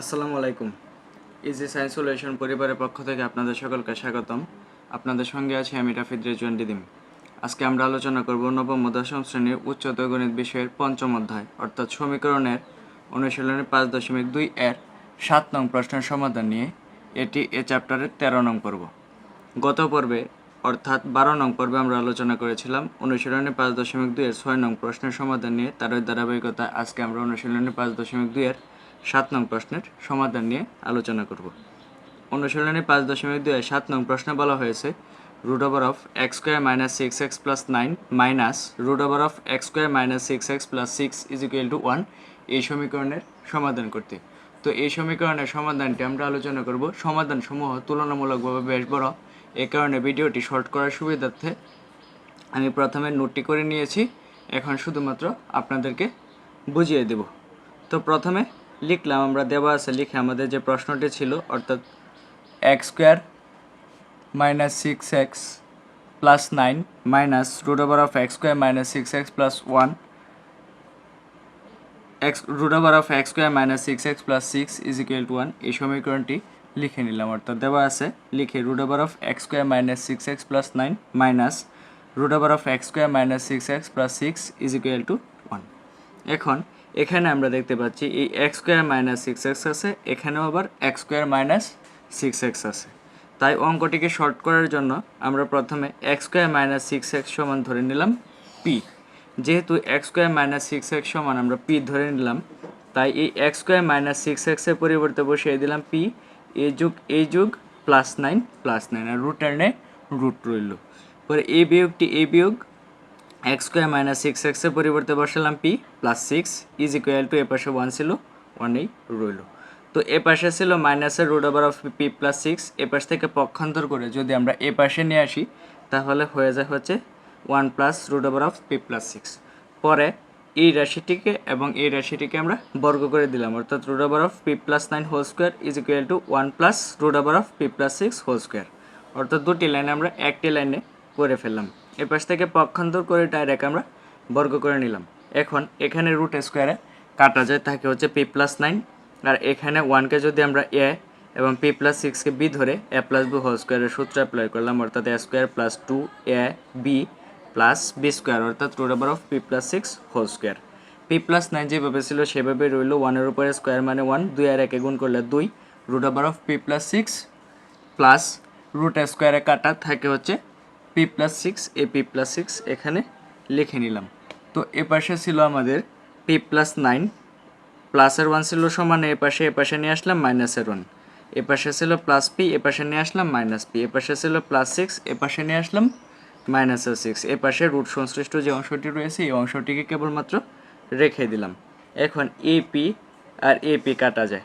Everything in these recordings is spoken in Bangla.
আসসালামু আলাইকুম। ইজি সায়েন্স সলিউশন পরিবারের পক্ষ থেকে আপনাদের সকলকে স্বাগতম। আপনাদের সঙ্গে আছি আমি রাফিদ রেজওয়ান দিদিম। আজকে আমরা আলোচনা করব নবম দশম শ্রেণির উচ্চতর গণিত বিষয়ের পঞ্চম অধ্যায়, অর্থাৎ সমীকরণের অনুশীলনের পাঁচ দশমিক দুই এর সাত নং প্রশ্নের সমাধান নিয়ে এটি এ চ্যাপ্টারের তেরো নং পর্ব। গত পর্বে, অর্থাৎ বারো নং পর্বে আমরা আলোচনা করেছিলাম অনুশীলনী পাঁচ দশমিক দুইয়ের ছয় নং প্রশ্নের সমাধান নিয়ে, তারই ধারাবাহিকতা আজকে আমরা অনুশীলনী পাঁচ দশমিক দুইয়ের সাত নং প্রশ্নের সমাধান নিয়ে আলোচনা করব। অনুশীলনী পাঁচ দশমিক দুইয়ের সাত নং প্রশ্নে বলা হয়েছে root over of x square minus six x plus nine minus root over of x square minus six x plus six is equal to one এই সমীকরণের সমাধান করতে। তো এই সমীকরণের সমাধানটি আমরা আলোচনা করব সমাধান সমূহ তুলনামূলকভাবে বেশ বড়। এ কারণে ভিডিওটি শর্ট করার সুবিধার্থে আমি প্রথমে নোটটি করে নিয়েছি। এখন শুধুমাত্র আপনাদেরকে বুঝিয়ে দেব। তো প্রথমে লিখলাম, আমরা দেওয়া আছে, লিখে আমাদের যে প্রশ্নটি ছিল, অর্থাৎ x square minus six x plus nine minus root over of x square minus six x plus one x root over of x square minus six x plus six is equal to one এই সমীকরণটি লিখে নিলাম, অর্থাৎ দেওয়া আছে, লিখে root over of x square minus six x plus nine minus root over of x square minus six x plus six is equal to one এখন এখানে আমরা দেখতে পাচ্ছি এই x square minus six x আছে, এখানেও আবার x square minus six x আছে। তাই অঙ্কটিকে শর্ট করার জন্য আমরা প্রথমে x square minus six x সমান ধরে নিলাম পি যেহেতু x square minus six x সমান আমরা পি ধরে নিলাম, তাই এই এক্স স্কোয়ার মাইনাস সিক্স এক্সের পরিবর্তে বসিয়ে দিলাম পি এ যুগ এ যুগ প্লাস নাইন প্লাস নাইন আর রুটের নে রুট রইল। পরে এ বিয়োগটি এ বিয়োগ এক্স স্কোয়ার মাইনাস সিক্স এক্সের পরিবর্তে বসালাম p plus six is equal to এ পাশে ওয়ান ছিল ওয়ানেই রইল। তো এ পাশে ছিল মাইনাসের root over of p plus six এ পাশ থেকে পক্ষান্তর করে যদি আমরা এ পাশে নিয়ে আসি, তাহলে হয়ে যায় হচ্ছে one plus root over of p plus six পরে এই রাশিটিকে এবং এই রাশিটিকে আমরা বর্গ করে দিলাম, অর্থাৎ root over of p plus nine whole square is equal to one plus root over of p plus six whole square অর্থাৎ দুটি লাইনে আমরা একটি লাইনে করে ফেললাম। এ পাশ থেকে পক্ষান্তর করে ডাইরেক্ট আমরা বর্গ করে নিলাম। এখন এখানে রুট স্কোয়ারে কাটা যায়, তাকে হচ্ছে পি প্লাস নাইন আর এখানে ওয়ানকে যদি আমরা এ এবং পি প্লাস সিক্সকে বি ধরে এ প্লাস বি হোল স্কোয়ারের সূত্র অ্যাপ্লাই করলাম, অর্থাৎ a square plus two a b plus b square অর্থাৎ root over of p plus six whole square p plus nine যেভাবে ছিল, সেভাবে রইল ওয়ানের উপরে স্কোয়ার মানে ওয়ান দুই আর একে গুণ করলে দুই root over of p plus six plus root স্কোয়ারে কাটা থাকে হচ্ছে পি প্লাস সিক্স এ পি প্লাস সিক্স এখানে লিখে নিলাম। তো এ পাশে ছিল আমাদের পি প্লাস নাইন প্লাসের ওয়ান ছিল সমান এ পাশে এ পাশে নিয়ে আসলাম মাইনাসের ওয়ান এ পাশে ছিল প্লাস পি এ পাশে নিয়ে আসলাম মাইনাস পি এ পাশে ছিল প্লাস সিক্স এ পাশে নিয়ে আসলাম মাইনাসের সিক্স এ পাশে রুট সংশ্লিষ্ট যে অংশটি রয়েছে, এই অংশটিকে কেবলমাত্র রেখে দিলাম। এখন A P R A P কাটা যায়।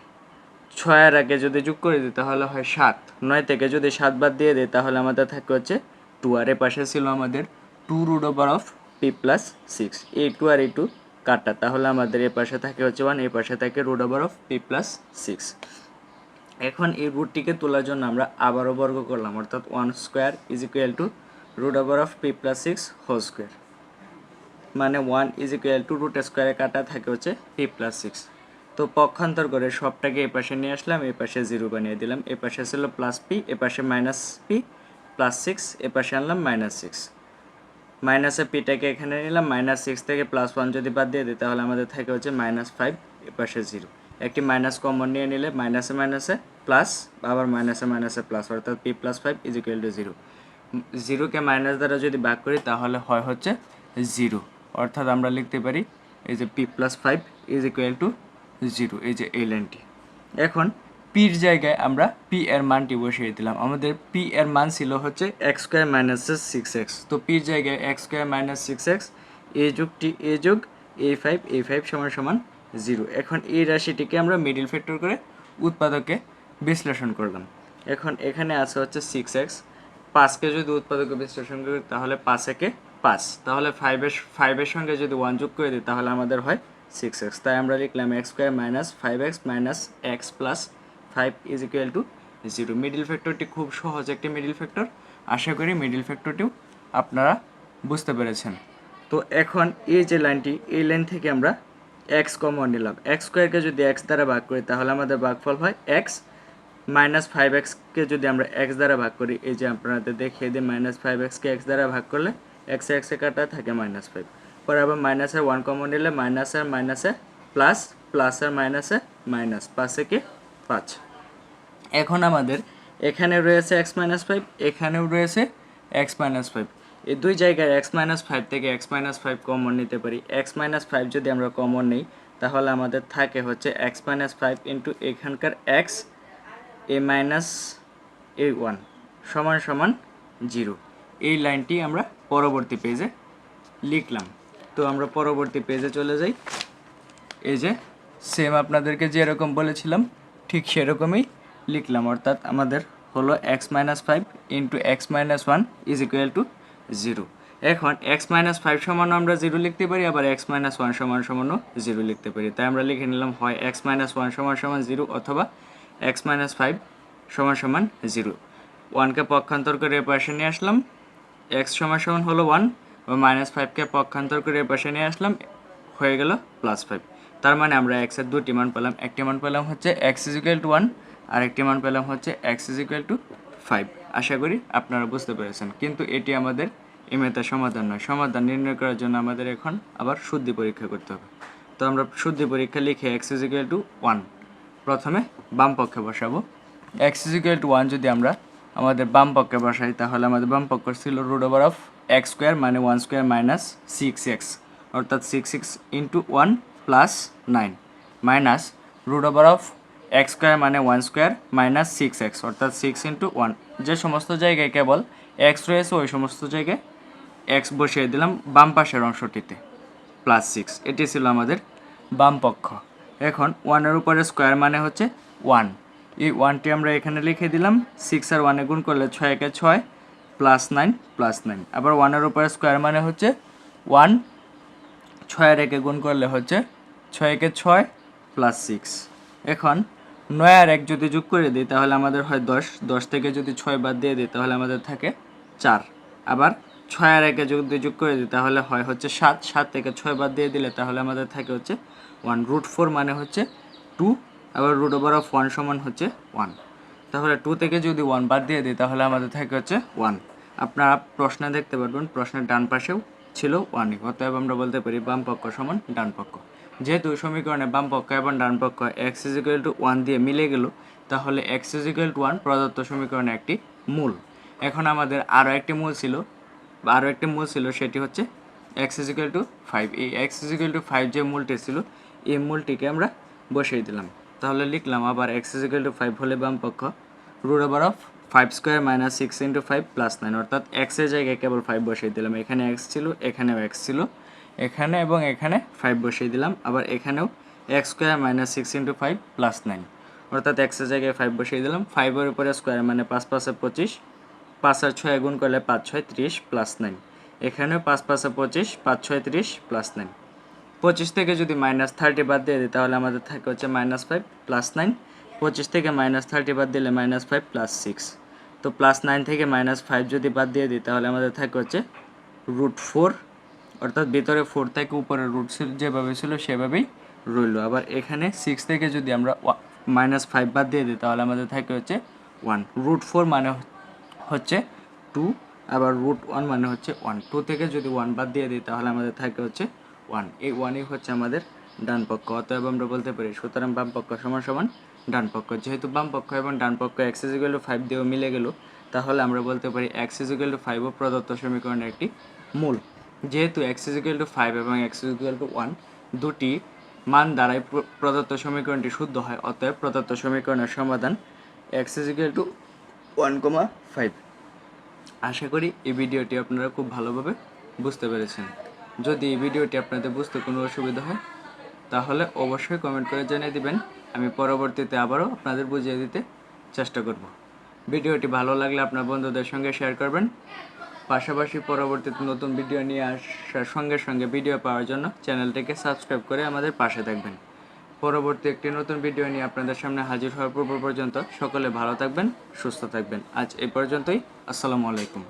ছয়ের আগে যদি যোগ করে দিই, তাহলে হয় সাত। নয় থেকে যদি সাত বাদ দিয়ে দিই, তাহলে আমাদের থাকে হচ্ছে টু আর এ পাশে ছিল আমাদের two root over of p plus six. এই টু আর এই টু কাটা তাহলে আমাদের এ পাশে থাকে হচ্ছে ওয়ান, এ পাশে থাকে root over of p plus six. এখন এই রুটটিকে তোলার জন্য আমরা আবারও বর্গ করলাম, অর্থাৎ one square is equal to root over of p plus six whole square. মানে one is equal to root স্কোয়ারে কাটা থাকে হচ্ছে পি প্লাস সিক্স। তো পক্ষান্তর করে সবটাকে এ পাশে নিয়ে আসলাম, এ পাশে জিরো বানিয়ে দিলাম, এ পাশে ছিল প্লাস পি, এ পাশে মাইনাস পি প্লাস সিক্স এ পাশে আনলাম মাইনাস সিক্স মাইনাসে পিটাকে এখানে নিলাম মাইনাস সিক্স থেকে প্লাস ওয়ান যদি বাদ দিয়ে দিই, তাহলে আমাদের থাকে হচ্ছে মাইনাস ফাইভ এ পাশে জিরো একটি মাইনাস কমন নিয়ে নিলে মাইনাসে মাইনাসে প্লাস আবার মাইনাসে মাইনাসে প্লাস অর্থাৎ p plus five is equal to zero জিরোকে minus দ্বারা যদি ভাগ করি, তাহলে হয় হচ্ছে জিরো অর্থাৎ আমরা লিখতে পারি, এই যে p plus five is equal to zero এই যে এই লাইনটি। এখন পির জায়গায় আমরা পি এর মানটি বসিয়ে দিলাম। আমাদের পি এর মান ছিল হচ্ছে x square minus six x তো পির জায়গায় x square minus six x এ যুগটি এ যুগ এ ফাইভ এ ফাইভ সমান সমান জিরো এখন এই রাশিটিকে আমরা মিডিল ফ্যাক্টর করে উৎপাদকে বিশ্লেষণ করলাম। এখন এখানে আছে হচ্ছে সিক্স এক্স পাঁচকে যদি উৎপাদকে বিশ্লেষণ করি, তাহলে পাঁচ একে পাঁচ। তাহলে ফাইভের ফাইভের সঙ্গে যদি ওয়ান যোগ করে দিই, তাহলে আমাদের হয় সিক্স এক্স তাই আমরা লিখলাম x square minus five x minus x plus five is equal to zero middle ফ্যাক্টরটি খুব সহজ একটি মিডিল ফ্যাক্টর আশা করি মিডিল ফ্যাক্টরটিও আপনারা বুঝতে পেরেছেন। তো এখন এই যে লাইনটি, এই লাইন থেকে আমরা এক্স কমন নিলাম। এক্স স্কোয়ারকে যদি এক্স দ্বারা ভাগ করি, তাহলে আমাদের ভাগফল হয় এক্স মাইনাস ফাইভ এক্সকে যদি আমরা এক্স দ্বারা ভাগ করি, এই যে আপনাদের দেখিয়ে দিই মাইনাস ফাইভ এক্সকে এক্স দ্বারা ভাগ করলে এক্স এক্সে কাটা থাকে মাইনাস ফাইভ পরে আবার মাইনাসের ওয়ান কমন নিলে মাইনাসের মাইনাসে প্লাস প্লাসের মাইনাসে মাইনাস পাঁচে কি পাঁচ। এখন আমাদের এখানে রয়েছে এক্স মাইনাস ফাইভ এখানেও রয়েছে এক্স মাইনাস ফাইভ এই দুই জায়গায় এক্স মাইনাস ফাইভ থেকে এক্স মাইনাস ফাইভ কমন নিতে পারি। এক্স মাইনাস ফাইভ যদি আমরা কমন নিই, তাহলে আমাদের থাকে হচ্ছে এক্স মাইনাস ফাইভ ইন্টু এখানকার এক্স এ মাইনাস এ ওয়ান সমান সমান জিরো এই লাইনটি আমরা পরবর্তী পেজে লিখলাম। তো আমরা পরবর্তী পেজে চলে যাই। এই যে সেম আপনাদেরকে যেরকম বলেছিলাম ঠিক সেরকমই লিখলাম, অর্থাৎ আমাদের হলো x minus five into x minus one is equal to zero এখন এক্স মাইনাস ফাইভ সমান আমরা জিরো লিখতে পারি, আবার এক্স মাইনাস ওয়ান সমান সমানও জিরো লিখতে পারি। তাই আমরা লিখে নিলাম, হয় এক্স মাইনাস ওয়ান সমান সমান জিরো অথবা এক্স মাইনাস ফাইভ সমান সমান জিরো ওয়ানকে পক্ষান্তর করে পাশে নিয়ে আসলাম এক্স সমান সমান হলো ওয়ান ও মাইনাস ফাইভকে পক্ষান্তর করে পাশে নিয়ে আসলাম, হয়ে গেল প্লাস ফাইভ তার মানে আমরা এক্সের দুটি মান পেলাম। একটি মান পেলাম হচ্ছে x is equal to one আর একটি মান পেলাম হচ্ছে x is equal to five আশা করি আপনারা বুঝতে পেরেছেন। কিন্তু এটি আমাদের মেথার সমাধান নয়। সমাধান নির্ণয় করার জন্য আমাদের এখন আবার শুদ্ধি পরীক্ষা করতে হবে। তো আমরা শুদ্ধি পরীক্ষা লিখে এক্স ইজিক্যাল টু ওয়ান প্রথমে বাম পক্ষে বসাবো। এক্স ইজিক্যাল টু ওয়ান যদি আমরা আমাদের বাম পক্ষে বসাই, তাহলে আমাদের বাম পক্ষ ছিল root over of x square মানে one square minus six x অর্থাৎ six six into one plus nine minus root over of x square মানে one square minus six x অর্থাৎ সিক্স ইন্টু ওয়ান যে সমস্ত জায়গায় কেবল এক্স রয়েছে, ওই সমস্ত জায়গায় এক্স বসিয়ে দিলাম বাম পাশের অংশটিতে প্লাস সিক্স এটি ছিল আমাদের বাম পক্ষ। এখন ওয়ানের উপরে স্কোয়ার মানে হচ্ছে ওয়ান এই ওয়ানটি আমরা এখানে লিখে দিলাম সিক্স আর ওয়ানে গুণ করলে ছয় একে ছয় প্লাস নাইন প্লাস নাইন আবার ওয়ানের উপরে স্কোয়ার মানে হচ্ছে ওয়ান ছয় আর একে গুণ করলে হচ্ছে ছয় একে ছয় প্লাস সিক্স এখন নয় আর এক যদি যোগ করে দিই, তাহলে আমাদের হয় দশ। দশ থেকে যদি ছয় বাদ দিয়ে দিই, তাহলে আমাদের থাকে চার। আবার ছয় আর একে যদি যোগ করে দিই, তাহলে হয় হচ্ছে সাত। সাত থেকে ছয় বাদ দিয়ে দিলে, তাহলে আমাদের থাকে হচ্ছে ওয়ান রুট ফোর মানে হচ্ছে টু আবার রুট ওভার অফ ওয়ান সমান হচ্ছে ওয়ান তাহলে টু থেকে যদি ওয়ান বাদ দিয়ে দিই, তাহলে আমাদের থাকে হচ্ছে ওয়ান আপনারা প্রশ্নে দেখতে পারবেন, প্রশ্নের ডান পাশেও ছিল ওয়ানই অতএব আমরা বলতে পারি বাম পক্ষ সমান ডান পক্ষ। যেহেতু সমীকরণে বাম পক্ষ এবং ডান পক্ষ এক্স ইজিক্যাল টু ওয়ান দিয়ে মিলে গেল, তাহলে এক্স ইজিক্যাল টু ওয়ান প্রদত্ত সমীকরণে একটি মূল। এখন আমাদের আরও একটি মূল ছিল। আরও একটি মূল ছিল, সেটি হচ্ছে x is equal to five এই x is equal to five যে মূলটি ছিল, এই মূলটিকে আমরা বসিয়ে দিলাম। তাহলে লিখলাম আবার এক্স ইজিক্যাল টু ফাইভ হলে বাম পক্ষ root over of five square minus six into five plus nine অর্থাৎ এক্সের জায়গায় কেবল ফাইভ বসিয়ে দিলাম। এখানে এক্স ছিল, এখানেও এক্স ছিল। এখানে এবং এখানে ফাইভ বসিয়ে দিলাম। আবার এখানেও x square minus six into five plus nine অর্থাৎ এক্সের জায়গায় ফাইভ বসিয়ে দিলাম। ফাইভের উপরে স্কোয়ার মানে পাঁচ পাঁচে পঁচিশ। পাঁচ আর ছয় গুণ করলে পাঁচ ছয় ত্রিশ প্লাস নাইন এখানেও পাঁচ পাঁচে পঁচিশ, পাঁচ ছয় ত্রিশ প্লাস নাইন পঁচিশ থেকে যদি মাইনাস থার্টি বাদ দিয়ে দিই, তাহলে আমাদের থাকে হচ্ছে মাইনাস ফাইভ প্লাস নাইন পঁচিশ থেকে মাইনাস থার্টি বাদ দিলে মাইনাস ফাইভ প্লাস সিক্স তো প্লাস নাইন থেকে মাইনাস ফাইভ যদি বাদ দিয়ে দিই, তাহলে আমাদের থাকে হচ্ছে রুট ফোর অর্থাৎ ভিতরে ফোর থেকে উপরে রুট যেভাবে ছিল সেভাবেই রইল। আবার এখানে সিক্স থেকে যদি আমরা মাইনাস ফাইভ বাদ দিয়ে দিই, তাহলে আমাদের থাকে হচ্ছে ওয়ান রুট ফোর মানে হচ্ছে টু আবার রুট ওয়ান মানে হচ্ছে ওয়ান টু থেকে যদি ওয়ান বাদ দিয়ে দিই, তাহলে আমাদের থাকে হচ্ছে ওয়ান এই ওয়ানই হচ্ছে আমাদের ডান পক্ষ। অতএব আমরা বলতে পারি, সুতরাং বাম পক্ষ সমান সমান ডান পক্ষ। যেহেতু বাম পক্ষ এবং ডান পক্ষ এক্স ইজিক্যাল টু ফাইভ দিয়েও মিলে গেল, তাহলে আমরা বলতে পারি এক্স ইজিক্যাল টু ফাইভও প্রদত্ত সমীকরণের একটি মূল। যেহেতু x is equal to five এবং x is equal to one দুটি মান দ্বারাই প্র- প্রদত্ত সমীকরণটি শুদ্ধ হয়, অতএব প্রদত্ত সমীকরণের সমাধান x is equal to one comma five আশা করি এই ভিডিওটি আপনারা খুব ভালোভাবে বুঝতে পেরেছেন। যদি এই ভিডিওটি আপনাদের বুঝতে কোনো অসুবিধা হয়, তাহলে অবশ্যই কমেন্ট করে জানিয়ে দিবেন। আমি পরবর্তীতে আবারও আপনাদের বুঝিয়ে দিতে চেষ্টা করব। ভিডিওটি ভালো লাগলে আপনার বন্ধুদের সঙ্গে শেয়ার করবেন। পাশাপাশি পরবর্তীতে নতুন ভিডিও নিয়ে আসার সঙ্গে সঙ্গে ভিডিও পাওয়ার জন্য চ্যানেলটিকে সাবস্ক্রাইব করে আমাদের পাশে থাকবেন। পরবর্তী একটি নতুন ভিডিও নিয়ে আপনাদের সামনে হাজির হওয়ার পূর্ব পর্যন্ত সকলে ভালো থাকবেন, সুস্থ থাকবেন। আজ এই পর্যন্তই, আসসালামু আলাইকুম।